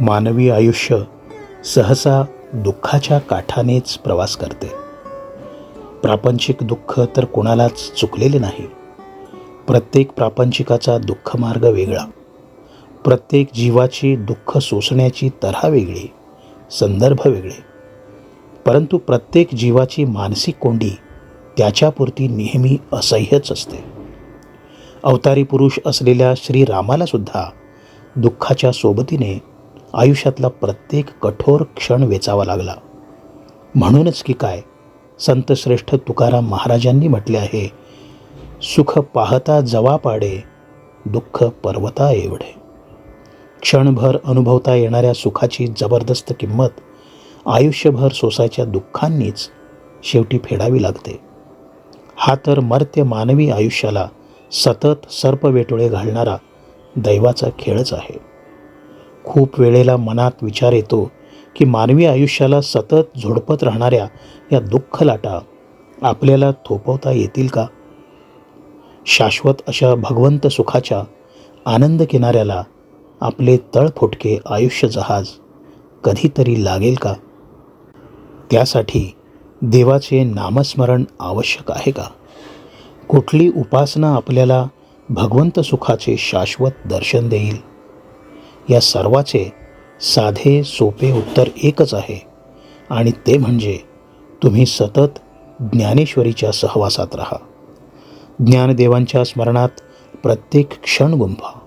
मानवी आयुष्य सहसा दुःखाच्या काठानेच प्रवास करते. प्रापंचिक दुःख तर कोणालाच चुकलेले नाही. प्रत्येक प्रापंचिकाचा दुःखमार्ग वेगळा. प्रत्येक जीवाची दुःख सोसण्याची तऱ्हा वेगळी संदर्भ वेगळे. परंतु प्रत्येक जीवाची मानसिक कोंडी त्याच्यापुरती नेहमी असह्यच असते. अवतारी पुरुष असलेल्या श्रीरामालासुद्धा दुःखाच्या सोबतीने आयुष्यातला प्रत्येक कठोर क्षण वेचावा लागला. म्हणूनच की काय? संतश्रेष्ठ तुकाराम महाराजांनी म्हटले आहे सुख पाहता जवा पाडे दुःख पर्वता एवढे. क्षणभर अनुभवता येणाऱ्या सुखाची जबरदस्त किंमत आयुष्यभर सोसायच्या दुःखांनीच शेवटी फेडावी लागते. हा तर मर्त्य मानवी आयुष्याला सतत सर्पवेटोळे घालणारा दैवाचा खेळच आहे. खूप वेळेला मनात विचार येतो की मानवी आयुष्याला सतत झोडपत राहणाऱ्या या दुःख लाटा आपल्याला थोपवता येतील का? शाश्वत अशा भगवंत सुखाच्या आनंद किनाऱ्याला आपले तळफुटके आयुष्य जहाज कधीतरी लागेल का? त्यासाठी देवाचे नामस्मरण आवश्यक आहे का? कुठली उपासना आपल्याला भगवंत सुखाचे शाश्वत दर्शन देईल? या सर्वाचे साधे सोपे उत्तर एकच आहे. आणि ते म्हणजे तुम्ही सतत ज्ञानेश्वरीच्या सहवासात राहा. ज्ञानदेवांच्या स्मरणात प्रत्येक क्षण गुंफा.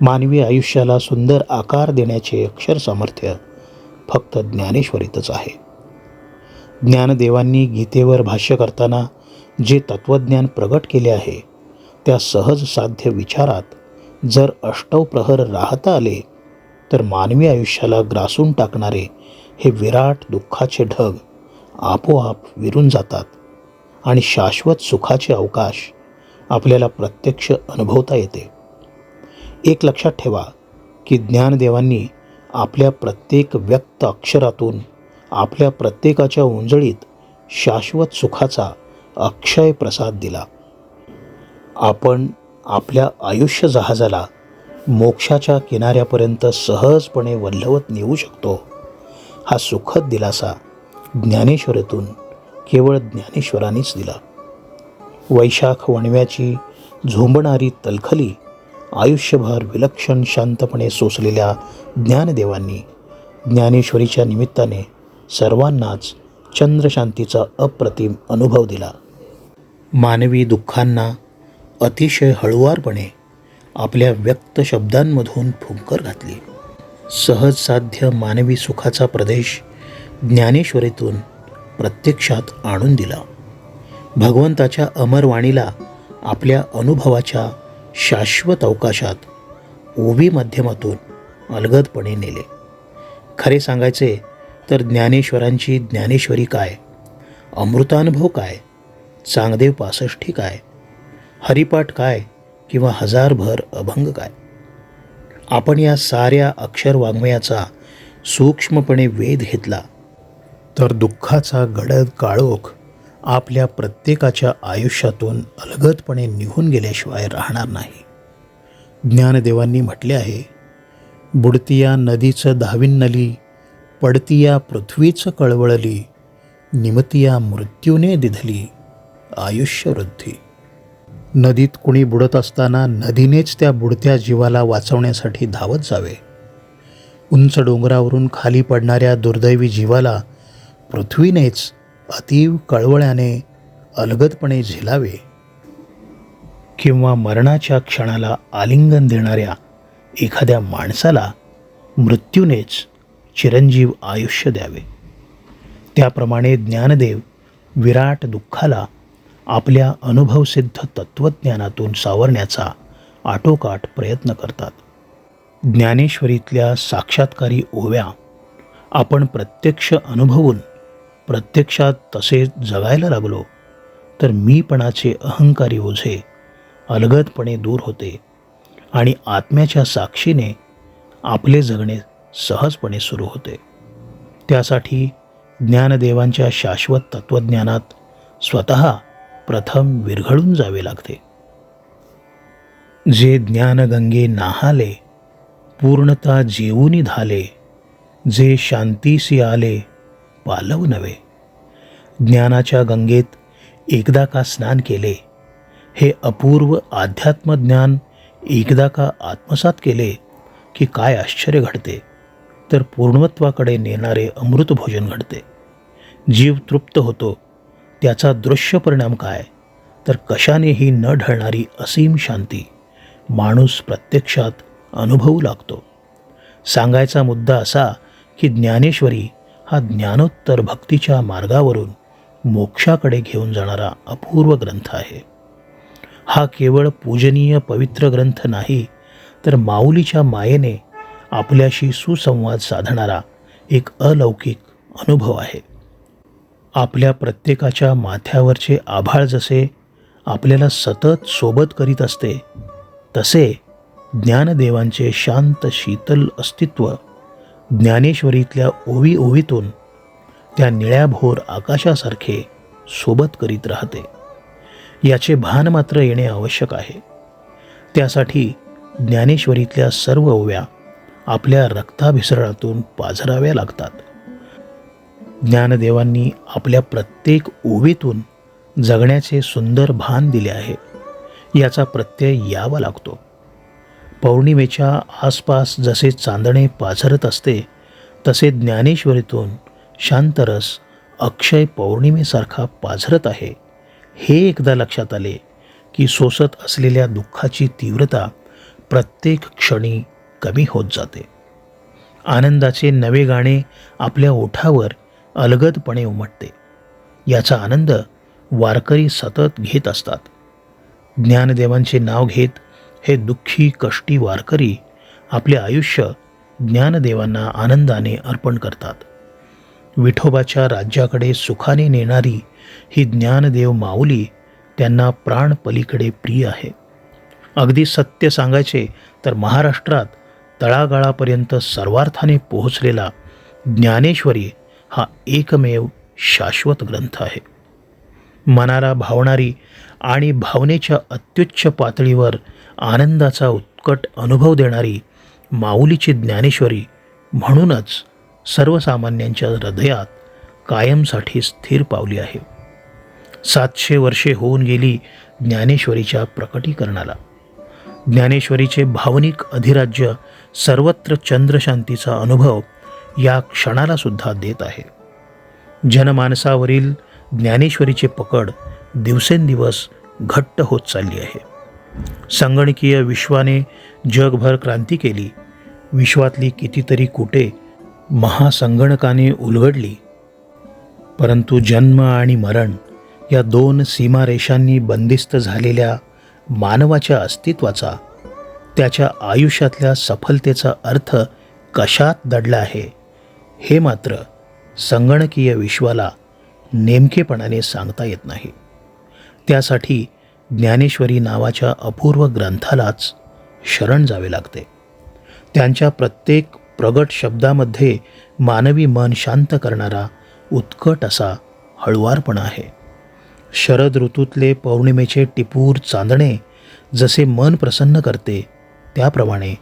मानवी आयुष्याला सुंदर आकार देण्याचे अक्षर सामर्थ्य फक्त ज्ञानेश्वरीतच आहे. ज्ञानदेवांनी गीतेवर भाष्य करताना जे तत्त्वज्ञान प्रगट केले आहे त्या सहज साध्य विचारात जर अष्टव प्रहर राहता आले तर मानवी आयुष्याला ग्रासून टाकणारे हे विराट दुःखाचे ढग आपोआप विरून जातात आणि शाश्वत सुखाचे अवकाश आपल्याला प्रत्यक्ष अनुभवता येते. एक लक्षात ठेवा की ज्ञानदेवांनी आपल्या प्रत्येक व्यक्त अक्षरातून आपल्या प्रत्येकाच्या उंजळीत शाश्वत सुखाचा अक्षय प्रसाद दिला. आपण आपल्या आयुष्य जहाजाला मोक्षाच्या किनाऱ्यापर्यंत सहजपणे वल्हवत नेऊ शकतो. हा सुखद दिलासा ज्ञानेश्वरीतून केवळ ज्ञानेश्वरांनीच दिला. वैशाख वणव्याची झोंबणारी तलखली आयुष्यभर विलक्षण शांतपणे सोसलेल्या ज्ञानदेवांनी ज्ञानेश्वरीच्या निमित्ताने सर्वांनाच चंद्रशांतीचा अप्रतिम अनुभव दिला. मानवी दुःखांना अतिशय हळुवारपणे आपल्या व्यक्त शब्दांमधून फुंकर घातली. सहज साध्य मानवी सुखाचा प्रदेश ज्ञानेश्वरीतून प्रत्यक्षात आणून दिला. भगवंताच्या अमरवाणीला आपल्या अनुभवाच्या शाश्वत अवकाशात ओवी माध्यमातून अलगदपणे नेले. खरे सांगायचे तर ज्ञानेश्वरांची ज्ञानेश्वरी काय? अमृतानुभव काय? चांगदेव पासष्टी काय? हरिपाठ काय किंवा हजारभर अभंग काय? आपण या साऱ्या अक्षर वाङ्मयाचा सूक्ष्मपणे वेध घेतला तर दुःखाचा गडद काळोख आपल्या प्रत्येकाच्या आयुष्यातून अलगदपणे निघून गेल्याशिवाय राहणार नाही. ज्ञानदेवांनी म्हटले आहे बुडतिया नदीचं धाविन्नली पडतिया पृथ्वीचं कळवळली निमतिया मृत्यूने दिधली आयुष्यवृद्धी. नदीत कुणी बुडत असताना नदीनेच त्या बुडत्या जीवाला वाचवण्यासाठी धावत जावे. उंच डोंगरावरून खाली पडणाऱ्या दुर्दैवी जीवाला पृथ्वीनेच अतीव कळवळ्याने अलगदपणे झेलावे. किंवा मरणाच्या क्षणाला आलिंगन देणाऱ्या एखाद्या माणसाला मृत्यूनेच चिरंजीव आयुष्य द्यावे. त्याप्रमाणे ज्ञानदेव विराट दुःखाला आपल्या अनुभवसिद्ध तत्त्वज्ञानातून सावरण्याचा आटोकाट प्रयत्न करतात. ज्ञानेश्वरीतल्या साक्षात्कारी ओव्या आपण प्रत्यक्ष अनुभवून प्रत्यक्षात तसे जगायला लागलो तर मीपणाचे अहंकारी ओझे अलगदपणे दूर होते आणि आत्म्याच्या साक्षीने आपले जगणे सहजपणे सुरू होते. त्यासाठी ज्ञानदेवांच्या शाश्वत तत्त्वज्ञानात स्वतः प्रथम विरघळून जावे लागते. जे ज्ञानगंगे नाहाले पूर्णता जेवूनी धाले जे शांतीसी आले पालव नव्हे ज्ञानाच्या गंगेत एकदा का स्नान केले हे अपूर्व अध्यात्मज्ञान एकदा का आत्मसात केले की काय आश्चर्य घडते. तर पूर्णत्वाकडे नेणारे अमृत भोजन घडते. जीव तृप्त होतो त्याचा दृश्य परिणाम काय? तर कशानेही न ढळणारी असीम शांती माणूस प्रत्यक्षात अनुभवू लागतो. सांगायचा मुद्दा असा की ज्ञानेश्वरी हा ज्ञानोत्तर भक्तीच्या मार्गावरून मोक्षाकडे घेऊन जाणारा अपूर्व ग्रंथ आहे. हा केवळ पूजनीय पवित्र ग्रंथ नाही तर माऊलीच्या मायेने आपल्याशी सुसंवाद साधणारा एक अलौकिक अनुभव आहे. आपल्या प्रत्येकाच्या माथ्यावरचे आभाळ जसे आपल्याला सतत सोबत करीत असते तसे ज्ञानदेवांचे शांत शीतल अस्तित्व ज्ञानेश्वरीतल्या ओवी ओवीतून त्या निळ्याभोर आकाशासारखे सोबत करीत राहते. याचे भान मात्र येणे आवश्यक आहे. त्यासाठी ज्ञानेश्वरीतल्या सर्व ओव्या आपल्या रक्ताभिसरणातून पाझराव्या लागतात. ज्ञानदेवांनी आपल्या प्रत्येक ओवीतून जगण्याचे सुंदर भान दिले आहे. याचा प्रत्यय यावा लागतो. पौर्णिमेच्या आसपास जसे चांदणे पाझरत असते तसे ज्ञानेश्वरीतून शांतरस अक्षय पौर्णिमेसारखा पाझरत आहे. हे एकदा लक्षात आले की सोसत असलेल्या दुःखाची तीव्रता प्रत्येक क्षणी कमी होत जाते. आनंदाचे नवे गाणे आपल्या ओठावर अलगदपणे उमटते. याचा आनंद वारकरी सतत घेत असतात. ज्ञानदेवांचे नाव घेत हे दुःखी कष्टी वारकरी आपले आयुष्य ज्ञानदेवांना आनंदाने अर्पण करतात. विठोबाच्या राज्याकडे सुखाने नेणारी ही ज्ञानदेव माऊली त्यांना प्राणपलीकडे प्रिय आहे. अगदी सत्य सांगायचे तर महाराष्ट्रात तळागाळापर्यंत सर्वार्थाने पोहोचलेला ज्ञानेश्वरी हा एकमेव शाश्वत ग्रंथ आहे. मनाला भावणारी आणि भावनेच्या अत्युच्च पातळीवर आनंदाचा उत्कट अनुभव देणारी माऊलीची ज्ञानेश्वरी म्हणूनच सर्वसामान्यांच्या हृदयात कायमसाठी स्थिर पावली आहे. सातशे वर्षे होऊन गेली ज्ञानेश्वरीच्या प्रकटीकरणाला. ज्ञानेश्वरीचे भावनिक अधिराज्य सर्वत्र चंद्रशांतीचा अनुभव या क्षणाला सुद्धा देत आहे. जनमानसावरील ज्ञानेश्वरीचे पकड दिवसेंदिवस घट्ट होत चालली आहे. संगणकीय विश्वाने जगभर क्रांती केली. विश्वातली कितीतरी कुटे महासंगणकाने उलगडली. परंतु जन्म आणि मरण या दोन सीमारेषांनी बंदिस्त झालेल्या मानवाच्या अस्तित्वाचा त्याच्या आयुष्यातल्या सफलतेचा अर्थ कशात दडला आहे? हे मात्र संगणकीय विश्वाला नेमकेपणाने सांगता येत नाही. त्यासाठी ज्ञानेश्वरी नावाच्या अपूर्व ग्रंथालाच शरण जावे लागते. त्यांच्या प्रत्येक प्रगट शब्दामध्ये मानवी मन शांत करणारा उत्कट असा हळुवारपणा आहे. शरद ऋतूतले पौर्णिमेचे टिपूर चांदणे जसे मन प्रसन्न करते त्याप्रमाणे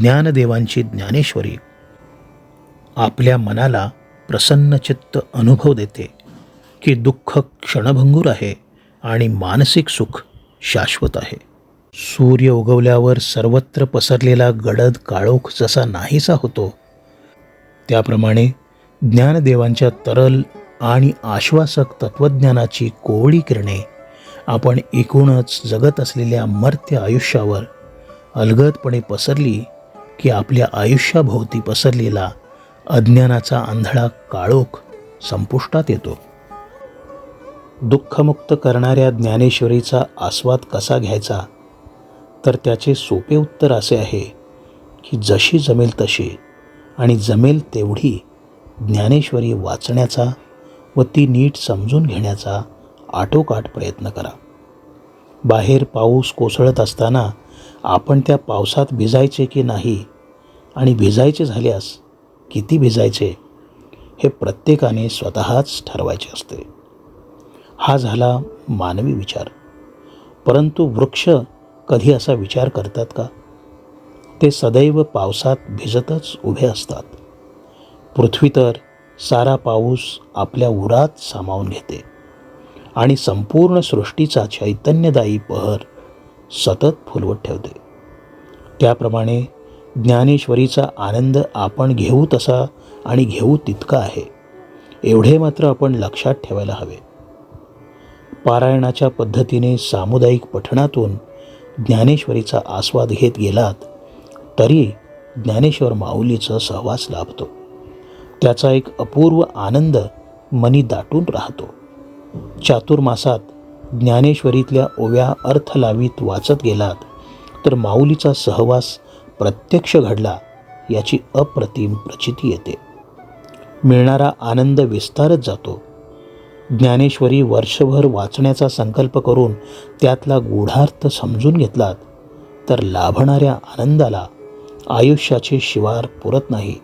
ज्ञानदेवांची ज्ञानेश्वरी आपल्या मनाला प्रसन्नचित्त अनुभव देते की दुःख क्षणभंगूर आहे आणि मानसिक सुख शाश्वत आहे. सूर्य उगवल्यावर सर्वत्र पसरलेला गडद काळोख जसा नाहीसा होतो त्याप्रमाणे ज्ञानदेवांच्या तरल आणि आश्वासक तत्त्वज्ञानाची कोवळी किरणे आपण एकूणच जगत असलेल्या मर्त्य आयुष्यावर अलगदपणे पसरली की आपल्या आयुष्याभोवती पसरलेला अज्ञानाचा आंधळा काळोख संपुष्टात येतो. दुःखमुक्त करणाऱ्या ज्ञानेश्वरीचा आस्वाद कसा घ्यायचा? तर त्याचे सोपे उत्तर असे आहे की जशी जमेल तशी आणि जमेल तेवढी ज्ञानेश्वरी वाचण्याचा व ती नीट समजून घेण्याचा आटोकाट प्रयत्न करा. बाहेर पाऊस कोसळत असताना आपण त्या पावसात भिजायचे की नाही आणि भिजायचे झाल्यास किती भिजायचे हे प्रत्येकाने स्वतःच ठरवायचे असते. हा झाला मानवी विचार. परंतु वृक्ष कधी असा विचार करतात का? ते सदैव पावसात भिजतच उभे असतात. पृथ्वी तर सारा पाऊस आपल्या उरात सामावून घेते आणि संपूर्ण सृष्टीचा चैतन्यदायी पहर सतत फुलवत ठेवते. त्याप्रमाणे ज्ञानेश्वरीचा आनंद आपण घेऊ तसा आणि घेऊ तितका आहे. एवढे मात्र आपण लक्षात ठेवायला हवे. पारायणाच्या पद्धतीने सामुदायिक पठणातून ज्ञानेश्वरीचा आस्वाद घेत गेलात तरी ज्ञानेश्वर माऊलीचा सहवास लाभतो. त्याचा एक अपूर्व आनंद मनी दाटून राहतो. चातुर्मासात ज्ञानेश्वरीतल्या ओव्या अर्थ लावीत वाचत गेलात तर माऊलीचा सहवास प्रत्यक्ष घडला याची अप्रतिम प्रचिती येते. मिळणारा आनंद विस्तारत जातो. ज्ञानेश्वरी वर्षभर वाचण्याचा संकल्प करून त्यातला गूढार्थ समजून घेतलात तर लाभणाऱ्या आनंदाला आयुष्याचे शिवार पुरत नाही.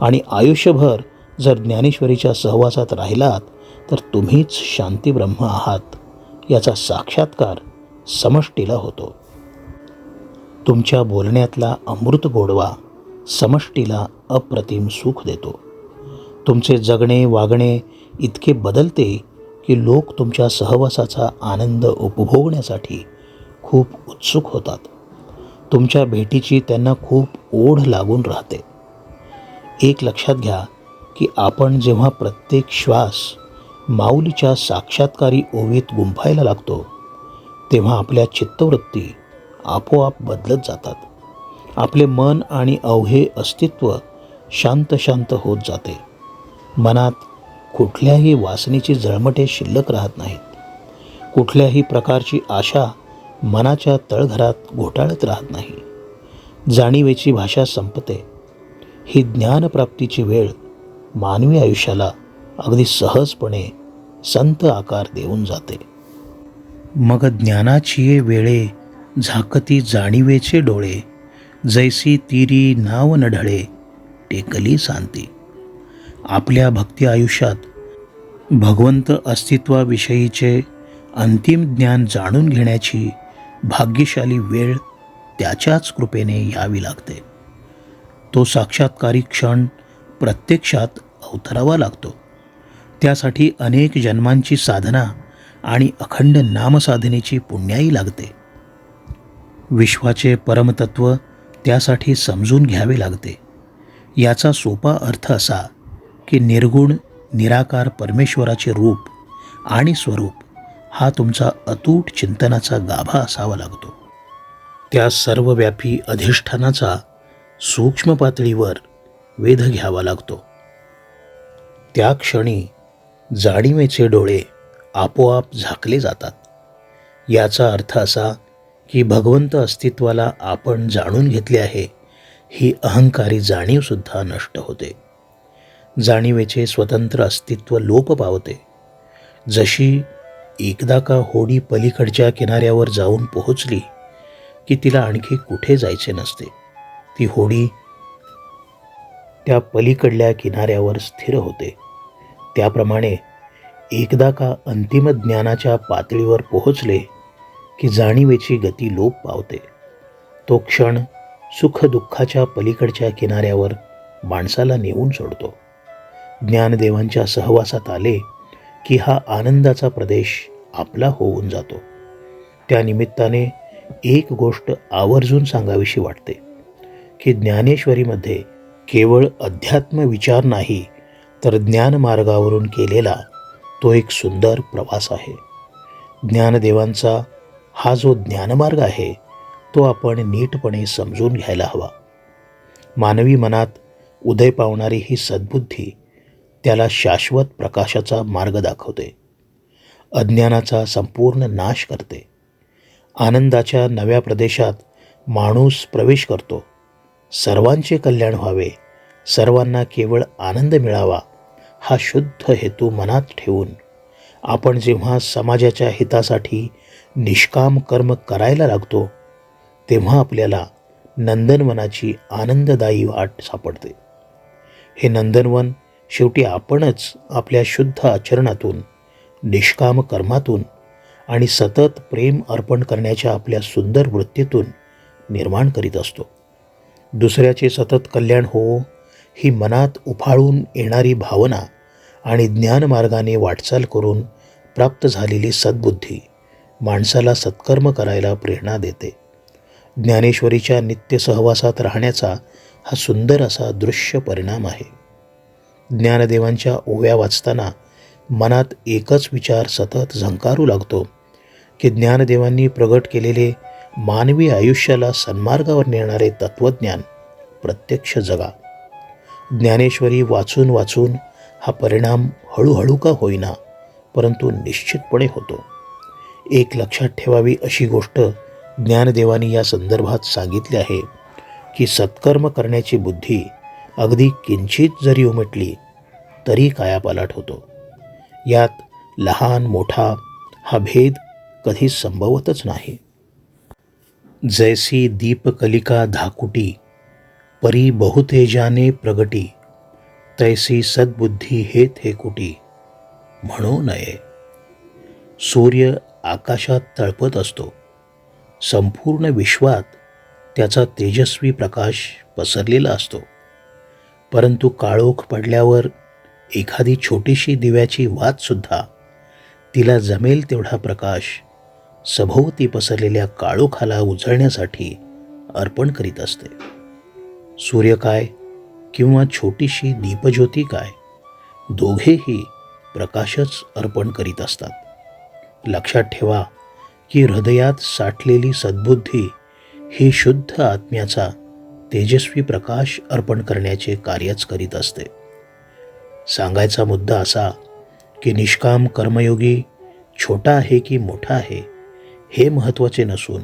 आणि आयुष्यभर जर ज्ञानेश्वरीच्या सहवासात राहिलात तर तुम्हीच शांतीब्रह्म आहात याचा साक्षात्कार समष्टीला होतो. तुमच्या बोलण्यातला अमृत गोडवा समष्टीला अप्रतिम सुख देतो. तुमचे जगणे वागणे इतके बदलते की लोक तुमच्या सहवासाचा आनंद उपभोगण्यासाठी खूप उत्सुक होतात. तुमच्या भेटीची त्यांना खूप ओढ लागून राहते. एक लक्षात घ्या की आपण जेव्हा प्रत्येक श्वास माऊलीच्या साक्षात्कारी ओवीत गुंफायला लागतो तेव्हा आपल्या चित्तवृत्ती आपोआप बदलत जातात. आपले मन आणि अवघे अस्तित्व शांत शांत होत जाते. मनात कुठल्याही वासनेची झळमटे शिल्लक राहत नाहीत. कुठल्याही प्रकारची आशा मनाच्या तळघरात घोटाळत राहत नाही. जाणीवेची भाषा संपते. ही ज्ञानप्राप्तीची वेळ मानवी आयुष्याला अगदी सहजपणे संत आकार देऊन जाते. मग ज्ञानाची वेळे झाकती जाणीवेचे डोळे जैसी तिरी नाव नढळे टेकली सांती. आपल्या भक्ती आयुष्यात भगवंत अस्तित्वाविषयीचे अंतिम ज्ञान जाणून घेण्याची भाग्यशाली वेळ त्याच्याच कृपेने यावी लागते. तो साक्षात्कारी क्षण प्रत्यक्षात अवतरावा लागतो. त्यासाठी अनेक जन्मांची साधना आणि अखंड नामसाधनेची पुण्याई लागते. विश्वाचे परमतत्व त्यासाठी समजून घ्यावे लागते. याचा सोपा अर्थ असा की निर्गुण निराकार परमेश्वराचे रूप आणि स्वरूप हा तुमचा अतूट चिंतनाचा गाभा असावा लागतो. त्या सर्वव्यापी अधिष्ठानाचा सूक्ष्म पातळीवर वेध घ्यावा लागतो. त्या क्षणी जाणीवेचे डोळे आपोआप झाकले जातात. याचा अर्थ असा की भगवंत अस्तित्वाला आपण जाणून घेतले आहे ही अहंकारी जाणीवसुद्धा नष्ट होते. जाणीवेचे स्वतंत्र अस्तित्व लोप पावते. जशी एकदा का होडी पलीकडच्या किनाऱ्यावर जाऊन पोहोचली की तिला आणखी कुठे जायचे नसते. ती होडी त्या पलीकडल्या किनाऱ्यावर स्थिर होते. त्याप्रमाणे एकदा का अंतिम ज्ञानाच्या पातळीवर पोहोचले की जाणीवेची गती लोप पावते. तो क्षण सुखदुःखाच्या पलीकडच्या किनाऱ्यावर माणसाला नेऊन सोडतो. ज्ञानदेवांच्या सहवासात आले की हा आनंदाचा प्रदेश आपला होऊन जातो. त्या निमित्ताने एक गोष्ट आवर्जून सांगावीशी वाटते की ज्ञानेश्वरीमध्ये केवळ अध्यात्म विचार नाही तर ज्ञानमार्गावरून केलेला तो एक सुंदर प्रवास आहे. ज्ञानदेवांचा हा जो ज्ञानमार्ग आहे तो आपण नीटपणे समजून घ्यायला हवा. मानवी मनात उदय पावणारी ही सद्बुद्धी त्याला शाश्वत प्रकाशाचा मार्ग दाखवते. अज्ञानाचा संपूर्ण नाश करते. आनंदाच्या नव्या प्रदेशात माणूस प्रवेश करतो. सर्वांचे कल्याण व्हावे सर्वांना केवळ आनंद मिळावा हा शुद्ध हेतू मनात ठेवून आपण जेव्हा समाजाच्या हितासाठी निष्काम कर्म करायला लागतो तेव्हा आपल्याला नंदनवनाची आनंददायी वाट सापडते. हे नंदनवन शेवटी आपणच आपल्या शुद्ध आचरणातून निष्काम कर्मातून आणि सतत प्रेम अर्पण करण्याच्या आपल्या सुंदर वृत्तीतून निर्माण करीत असतो. दुसऱ्याचे सतत कल्याण हो ही मनात उफाळून येणारी भावना आणि ज्ञानमार्गाने वाटचाल करून प्राप्त झालेली सद्बुद्धी माणसाला सत्कर्म करायला प्रेरणा देते. ज्ञानेश्वरीच्या नित्य सहवासात राहण्याचा हा सुंदर असा दृश्य परिणाम आहे. ज्ञानदेवांच्या ओव्या वाचताना मनात एकच विचार सतत झंकारू लागतो की ज्ञानदेवांनी प्रगट केलेले मानवी आयुष्याला सन्मार्गावर नेणारे तत्त्वज्ञान प्रत्यक्ष जगा. ज्ञानेश्वरी वाचून वाचून हा परिणाम हळूहळू का होईना परंतु निश्चितपणे होतो. एक लक्षात ठेवावी अशी गोष्ट ज्ञानदेवानी या संदर्भात सांगितली आहे की सत्कर्म करण्याची बुद्धी अगदी किंचित जरी उमटली तरी कायापालट होतो. यात लहान मोठा हा भेद कधी संभवतच नाही. जैसी दीपकलिका धाकुटी परी बहुतेजाने प्रगटी तैसी सद्बुद्धी हे थे कुटी म्हणू नये. सूर्य आकाशात तळपत असतो. संपूर्ण विश्वात त्याचा तेजस्वी प्रकाश पसरलेला असतो. परंतु काळोख पडल्यावर एखादी छोटीशी दिव्याची वातसुद्धा तिला जमेल तेवढा प्रकाश सभोवती पसरलेल्या काळोखाला उजळण्यासाठी अर्पण करीत असते. सूर्य काय किंवा छोटीशी दीपज्योती काय दोघेही प्रकाशच अर्पण करीत असतात. लक्षात ठेवा की हृदयात साठलेली सद्बुद्धी ही शुद्ध आत्म्याचा तेजस्वी प्रकाश अर्पण करण्याचे कार्यच करीत असते. सांगायचा मुद्दा असा की निष्काम कर्मयोगी छोटा आहे की मोठा आहे हे महत्त्वाचे नसून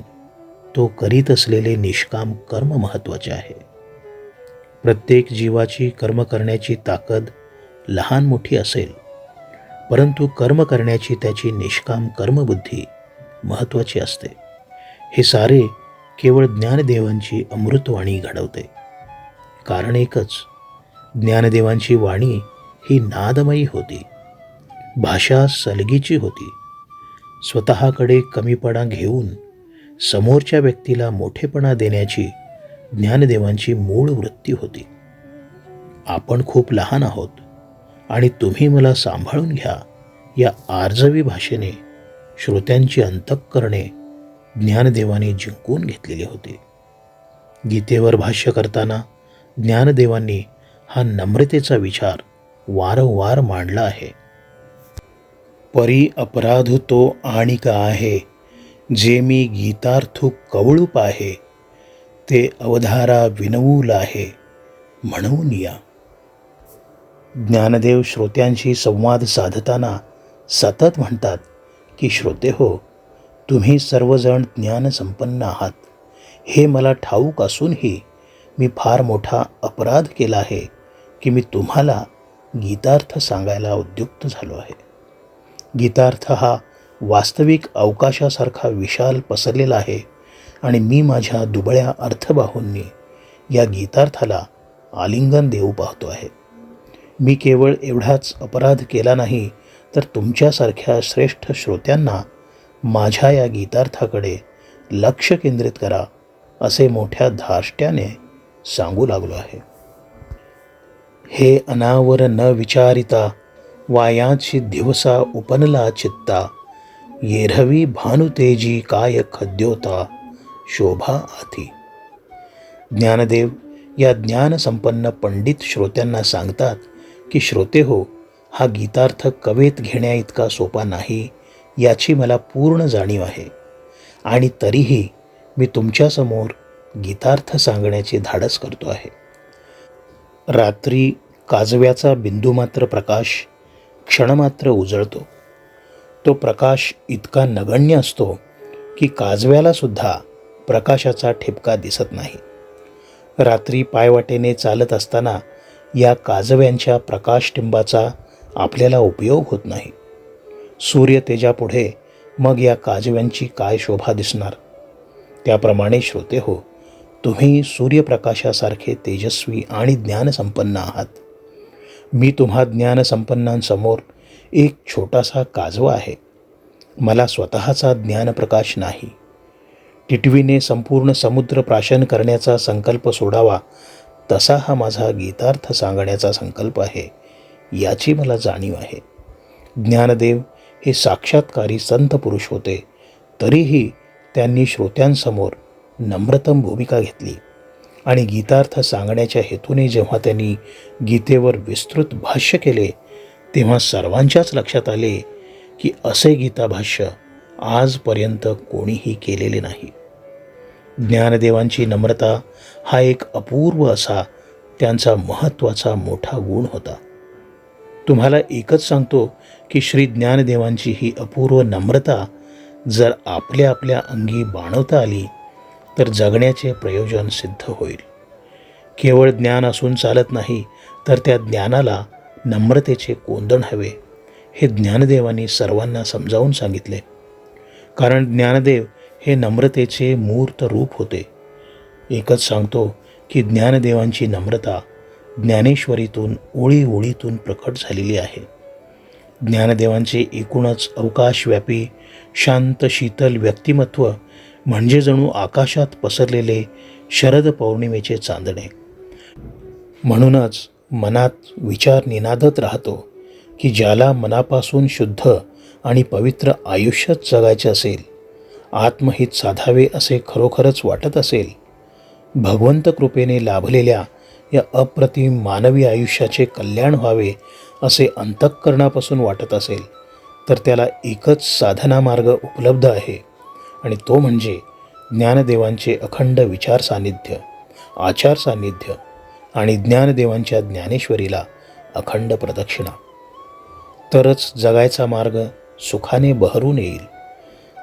तो करीत असलेले निष्काम कर्म महत्त्वाचे आहे. प्रत्येक जीवाची कर्म करण्याची ताकद लहान मोठी असेल परंतु कर्म करण्याची त्याची निष्काम कर्मबुद्धी महत्त्वाची असते. हे सारे केवळ ज्ञानदेवांची अमृतवाणी घडवते. कारण एकच ज्ञानदेवांची वाणी ही नादमयी होती. भाषा सलगीची होती. स्वतःकडे कमीपणा घेऊन समोरच्या व्यक्तीला मोठेपणा देण्याची ज्ञानदेवांची मूळ वृत्ती होती. आपण खूप लहान आहोत. आणि तुम्ही मला सांभाळून घ्या या आर्जवी भाषेने श्रोत्यांची अंतःकरणे ज्ञानदेवाने जिंकून घेतलेली होती. गीतेवर भाष्य करताना ज्ञानदेवांनी हा नम्रतेचा विचार वारंवार मांडला आहे. परी अपराध तो आणि का आहे जे मी गीतार्थू कवळूप आहे ते अवधारा विनवूल आहे म्हणून या. ज्ञानदेव श्रोत्यांशी संवाद साधताना सतत म्हणतात की श्रोते हो तुम्ही सर्वजण ज्ञानसंपन्न आहात. हे मला ठाऊक असूनही मी फार मोठा अपराध केला आहे की मी तुम्हाला गीतार्थ सांगायला उद्युक्त झालो आहे. गीतार्थ हा वास्तविक अवकाशासारखा विशाल पसरलेला आहे आणि मी माझ्या दुबळ्या अर्थबाहूंनी या गीतार्थाला आलिंगन देऊ पाहतो आहे. मी केवळ एवढाच अपराध केला नाही तर तुमच्यासारख्या श्रेष्ठ श्रोत्यांना माझ्या या गीतार्थाकडे लक्ष केंद्रित करा असे मोठ्या धाष्ट्याने सांगू लागलो आहे. हे अनावर न विचारिता वायाची दिवसा उपनला चित्ता येरवी भानुतेजी काय खद्योता शोभा आधी ज्ञानदेव या ज्ञानसंपन्न पंडित श्रोत्यांना सांगतात की श्रोते हो हा गीतार्थ कवेत घेण्या इतका सोपा नाही याची मला पूर्ण जाणीव आहे. आणि तरीही मी तुमच्यासमोर गीतार्थ सांगण्याचे धाडस करतो आहे. रात्री काजव्याचा बिंदुमात्र प्रकाश क्षणमात्र उजळतो. तो प्रकाश इतका नगण्य असतो की काजव्यालासुद्धा प्रकाशाचा ठिपका दिसत नाही. रात्री पायवाटेने चालत असताना या काजव्यांच्या प्रकाशटिंबाचा आपल्याला उपयोग होत नाही. सूर्य तेजापुढे मग या काजव्यांची काय शोभा दिसणार? त्याप्रमाणे श्रोते हो तुम्ही सूर्यप्रकाशासारखे तेजस्वी आणि ज्ञानसंपन्न आहात. मी तुम्हा ज्ञानसंपन्नांसमोर एक छोटासा काजवा आहे. मला स्वतःचा ज्ञानप्रकाश नाही. टिटवीने संपूर्ण समुद्र प्राशन करण्याचा संकल्प सोडावा तसा हा माझा गीतार्थ सांगण्याचा संकल्प आहे याची मला जाणीव आहे. ज्ञानदेव हे साक्षात्कारी संत पुरुष होते तरीही त्यांनी श्रोत्यांसमोर नम्रतम भूमिका घेतली आणि गीतार्थ सांगण्याच्या हेतूने जेव्हा त्यांनी गीतेवर विस्तृत भाष्य केले तेव्हा सर्वांच्याच लक्षात आले की असे गीताभाष्य आजपर्यंत कोणीही केलेले नाही. ज्ञानदेवांची नम्रता हा एक अपूर्व असा त्यांचा महत्त्वाचा मोठा गुण होता. तुम्हाला एकच सांगतो की श्री ज्ञानदेवांची ही अपूर्व नम्रता जर आपल्या आपल्या अंगी बाणवता आली तर जगण्याचे प्रयोजन सिद्ध होईल. केवळ ज्ञान असून चालत नाही तर त्या ज्ञानाला नम्रतेचे कोंदण हवे हे ज्ञानदेवांनी सर्वांना समजावून सांगितले. कारण ज्ञानदेव हे नम्रतेचे मूर्त रूप होते. एकच सांगतो की ज्ञानदेवांची नम्रता ज्ञानेश्वरीतून ओळी ओळीतून प्रकट झालेली आहे. ज्ञानदेवांचे एकूणच अवकाशव्यापी शांत शीतल व्यक्तिमत्व म्हणजे जणू आकाशात पसरलेले शरद पौर्णिमेचे चांदणे. म्हणूनच मनात विचार निनादत राहतो की ज्याला मनापासून शुद्ध आणि पवित्र आयुष्यच जगायचे असेल आत्महित साधावे असे खरोखरच वाटत असेल भगवंत कृपेने लाभलेल्या या अप्रतिम मानवी आयुष्याचे कल्याण व्हावे असे अंतःकरणापासून वाटत असेल तर त्याला एकच साधना मार्ग उपलब्ध आहे आणि तो म्हणजे ज्ञानदेवांचे अखंड विचार सानिध्य आचार सानिध्य आणि ज्ञानदेवांच्या ज्ञानेश्वरीला अखंड प्रदक्षिणा. तरच जगायचा मार्ग सुखाने बहरून येईल.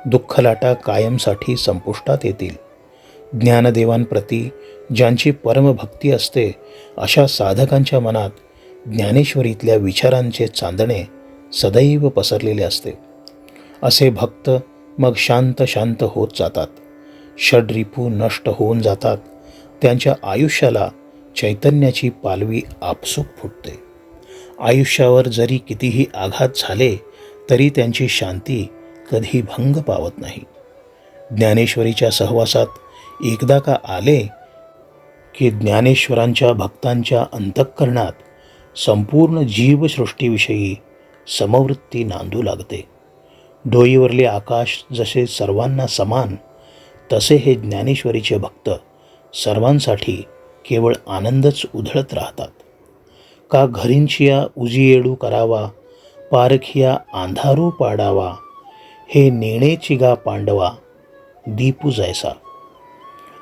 दुःखलाटा कायमसाठी संपुष्टात येतील. ज्ञानदेवांप्रती ज्यांची परमभक्ती असते अशा साधकांच्या मनात ज्ञानेश्वरीतल्या विचारांचे चांदणे सदैव पसरलेले असते. असे भक्त मग शांत शांत होत जातात. षडरिपू नष्ट होऊन जातात. त्यांच्या आयुष्याला चैतन्याची पालवी आपसूक फुटते. आयुष्यावर जरी कितीही आघात झाले तरी त्यांची शांती कधी भंग पावत नाही. ज्ञानेश्वरीच्या सहवासात एकदा का आले की ज्ञानेश्वरांच्या भक्तांच्या अंतःकरणात संपूर्ण जीवसृष्टीविषयी समवृत्ती नांदू लागते. डोईवरले आकाश जसे सर्वांना समान तसे हे ज्ञानेश्वरीचे भक्त सर्वांसाठी केवळ आनंदच उधळत राहतात. का घरींचिया उजियेडू करावा पारखिया आंधारू पाडावा हे नेणे चिगा पांडवा दीपू जैसा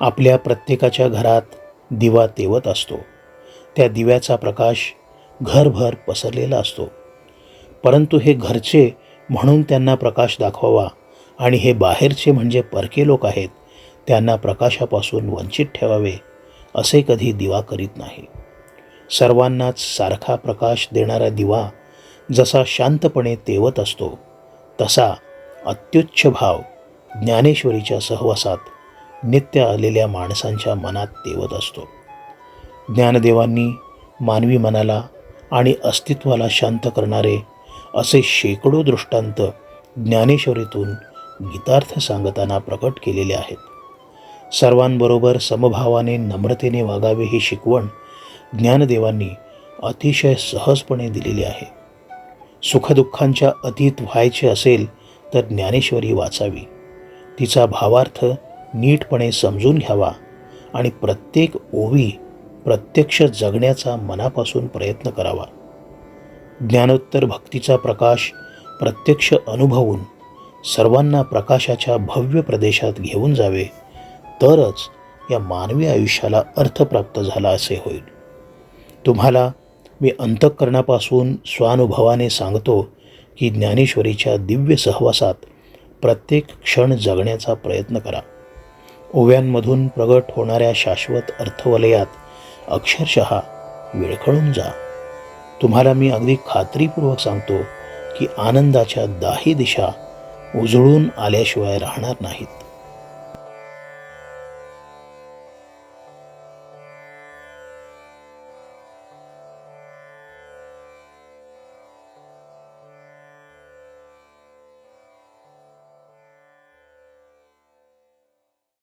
आपल्या प्रत्येकाच्या घरात दिवा तेवत असतो. त्या दिव्याचा प्रकाश घरभर पसरलेला असतो. परंतु हे घरचे म्हणून त्यांना प्रकाश दाखवावा आणि हे बाहेरचे म्हणजे परके लोक आहेत त्यांना प्रकाशापासून वंचित ठेवावे असे कधी दिवा करीत नाही. सर्वांनाच सारखा प्रकाश देणारा दिवा जसा शांतपणे तेवत असतो तसा अत्युच्च भाव ज्ञानेश्वरीच्या सहवासात नित्य आलेल्या माणसांच्या मनात तेवत असतो. ज्ञानदेवांनी मानवी मनाला आणि अस्तित्वाला शांत करणारे असे शेकडो दृष्टांत ज्ञानेश्वरीतून गीतार्थ सांगताना प्रकट केलेले आहेत. सर्वांबरोबर समभावाने नम्रतेने वागावे ही शिकवण ज्ञानदेवांनी अतिशय सहजपणे दिलेली आहे. सुखदुःखांच्या अतीत व्हायचे असेल तर ज्ञानेश्वरी वाचावी. तिचा भावार्थ नीटपणे समजून घ्यावा आणि प्रत्येक ओवी प्रत्यक्ष जगण्याचा मनापासून प्रयत्न करावा. ज्ञानोत्तर भक्तीचा प्रकाश प्रत्यक्ष अनुभवून सर्वांना प्रकाशाच्या भव्य प्रदेशात घेऊन जावे तरच या मानवी आयुष्याला अर्थ प्राप्त झाला असे होईल. तुम्हाला मी अंतःकरणापासून स्वानुभवाने सांगतो की ज्ञानेश्वरीच्या दिव्य सहवासात प्रत्येक क्षण जगण्याचा प्रयत्न करा. ओव्यांमधून प्रगट होणाऱ्या शाश्वत अर्थवलयात अक्षरशः विळखळून जा. तुम्हाला मी अगदी खात्रीपूर्वक सांगतो की आनंदाच्या दाही दिशा उजळून आल्याशिवाय राहणार नाहीत.